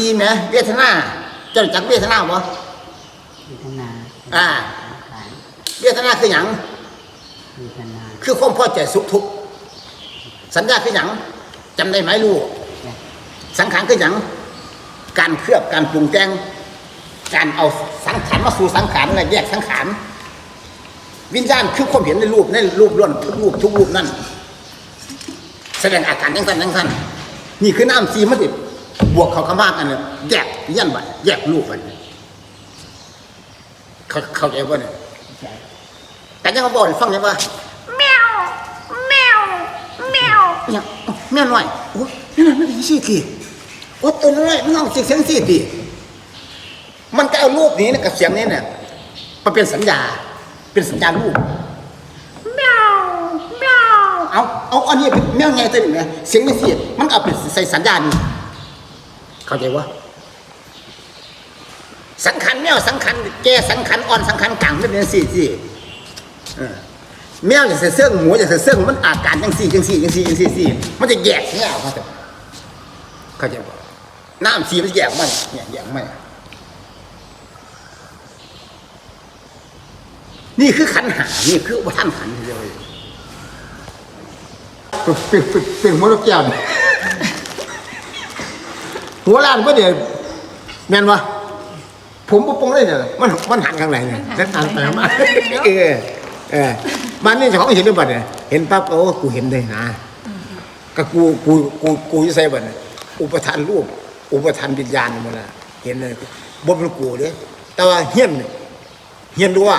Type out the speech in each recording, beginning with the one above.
ดีไหมเวทนาเจะจักเวทนาบ่เวทนาอ่าสังขารเวทนาคือหยังเวทนาคือความพอใจสุขทุกข์สัญญาคือหยังจำได้ไหมลูกจ้ะสังขารคือหยังการเคลือบการปรุงแต่งการเอาสังขารมาสู่สังขารและแยกสังขารวิญญาณคือความเห็นในรูปในรูปล้วนทุกรูปทุกรูปนั่นแสดงอาการยังสั้นยังสั้นนี่คือน้ำซีมันติ บวกเขาขมากันเนี่ยแยกยันไปแยกรูปไปเขาเขาใจว่าเนี่ยใจแต่ยังเขาบอกให้ฟังเลยว่าแมวแมวแมวเนี่ยแม่หน่อยโอ้ยแม่หน่อยไม่ได้สี่ทีโอ้ตัวน้อยมันเอาเสียงเสียงสี่ทีมันก็เอารูปนี้นะกับเสียงนี้เนี่ยมาเป็นสัญญา เป็นสัญญารูปแมวแมวเอาเอาอันนี้เป็นแมวไงตัวนี้นะเสียงไม่เสียมันเอาเป็นใส่สัญญานี่ เข้าใจวะสังขันแมวสังขันแกสังขันอ่อนสังขันกลางไม่เป็นสี่สี่แมวอยากใส่เสื้อหมูอยากใส่เสื้อมันอาการยังสี่ยังสี่ยังสี่ยังสี่สี่มันจะแยกแยกเขาจะเข้าใจปะน้ำสีมันแยกมันเนี่ยแยกมันนี่คือขันหานี่คืออุปทานขันทีเลยเป็นเป็นเป็นหัวลูกแก้วนี่ หัวล้านเมื่อเดี๋ยวแม่นวะผมปงเลยเนี่ยมันมันหันข้างไหนเนี่ยฉันหันไปมาเออเออมันนี่เจ้าของเห็นหรือเปล่าเนี่ยเห็นปั๊บโอ้กูเห็นเลยนะก็กูกูกูกูจะใส่บัตรอุปทานรูป อุปทานวิญญาณมันละเห็นเลยบ่เป็นกูเลยแต่ว่าเฮียนเนี่ยเฮียนรู้ว่า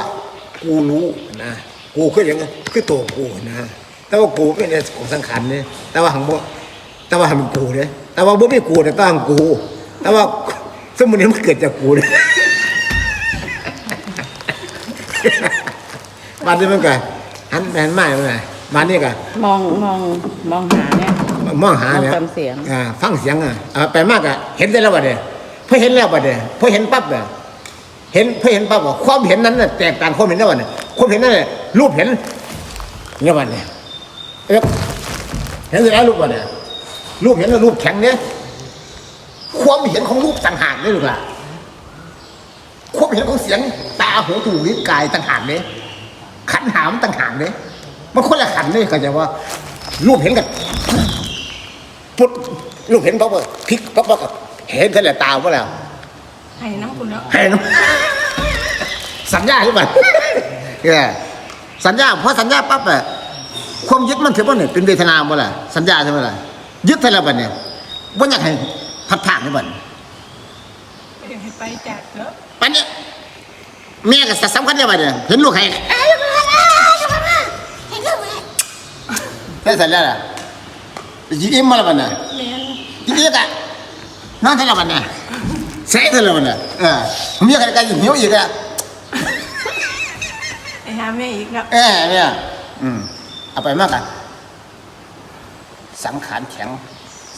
กูรู้นะกูคืออย่างนั้นคือตัวกูนะแต่ว่ากูเป็นในของสังขารเนี่ยแต่ว่าหังบ่ แต่ว่าหังเป็นกูเนี่ยแต่ว่าบ่มีกูแต่ตั้งกู แต่ว่าสมมุตินี้มันเกิดจากกูเนี่ยบ้านนี้มันก็หันหันมาเลยบ้านนี้ก็มองมองมองหาเนี่ยมองหาเนี่ยมองตามเสียงอ่าฟังเสียงอะอ่าไปมากอะเห็นได้แล้วบัดเนี่ยพอเห็นแล้วบัดเนี่ยพอเห็นปั๊บเนี่ยเห็นพอเห็นปั๊บว่าความเห็นนั้นน่ะแตกต่างความเห็นแล้วบัดเนี่ยความเห็นนั้นน่ะรูปเห็นเนี่ยบัดเนี่ยเอ๊ะเห็นแล้วรูปบัดเนี่ย รูปเห็นแล้วรูปแข็งเนี่ยความเห็นของรูปต่างหากนี่ลูกหล่ะความเห็นของเสียงตาหูจมูกลิ้นกายต่างหากเนี่ยขันหามต่างหากเนี่ยมันคนละขันเลยเข้าใจว่า รูปเห็นกันปุ๊บลูกเห็นปั๊บว่าพลิกปั๊บปั๊บเห็นแต่ละตาว่าแล้วให้น้ำคุณแล้วเห็นสัญญาหรือเปล่าเออสัญญาเพราะสัญญาปั๊บอะความยึดมันถือว่าเนี่ยเป็นเวทนาบ่ล่ะสัญญาใช่ไหมล่ะ ยึดแต่ละบัดเนี่ยว่าอยากให้พัดผ่านหรือเปล่าอยากให้ไปจากเถอะปันเนี่ยแม่ก็สำคัญเนี่ยบัดเนี่ยเห็นลูกให้ได้สัญญาล่ะยิ้มมาแล้วบัดเนี่ยแม่นจริงๆอะนั่นเท่าไหร่วันเนี่ยเสียเท่าไหร่วันเนี่ยเออผมอยากให้การหิวอีกอะไปหาแม่อีกแล้วเออเนี่ยอืมเอาไปมากอะ สังขารแข็ง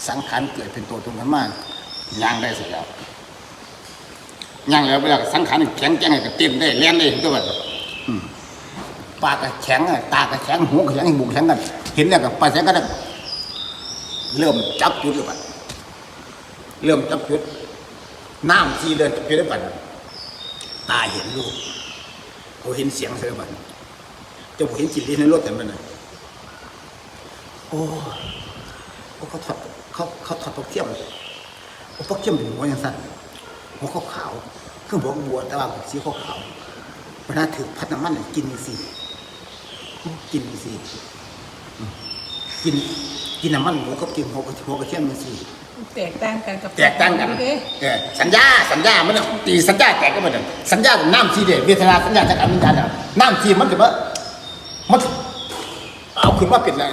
สังขารเกิดเป็นตัวตนขึ้นมาย่างได้เสร็จแล้วย่างแล้วเวลาสังขารแข็งแกร่งก็เต้นได้เลี้ยนได้ตัวแบบอืมปากก็แข็งอะตาก็แข็งหูก็แข็งบุกแข็งกัน เห็นแล้วก็ไปแข็งกันเริ่มจับจุดเลยบัดเริ่มจับจุดน้ำทีเดินจับจุดได้บัดตาเห็นรูปเขาเห็นเสียงเสียบัดเจะเห็นจิตลิ้นในรถแต่มันน่ะโอ้ โอ้เขาถอดเขาเขาถอดปลักเทียมโอ้ปลักเทียมเป็นหัวอย่างสั้นหัวขาวขาวๆคือหัวบัวแต่ว่าสีขาวขาวๆเวลาถือพัดน้ำมันน่ะกินสิกินสิอืมกินกินน้ำมันหมูกับกินหัวกระหัวกระเทียมมันสิแตกต่างกันกับแตกต่างกันเด้เออสัญญาสัญญามันน่ะตีสัญญาแตกก็เหมือนกันสัญญาน้ำทีเดียเวทนาสัญญาจากการวิญญาณน่ะน้ำทีมันถือว่ามันเอาขึ้นมาเป็นอะไร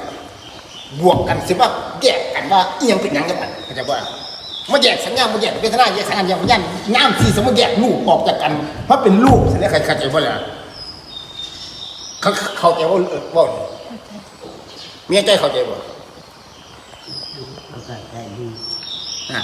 บวกกันสิว่าแยกกันว่าเอียงเป็นหยังกันมันเข้าใจว่ามาแยกสัญญามาแยกเวทนาแยกสัญญาแยกวิญญาณน้ำทีสมมติแยกลูกออกจากกันเพราะเป็นลูกสัญญาใครเข้าใจว่าอะไรเขาเข้าใจว่าเออว่าเนี่ยเมียใจเข้าใจว่าเขาก็ใจดีอะ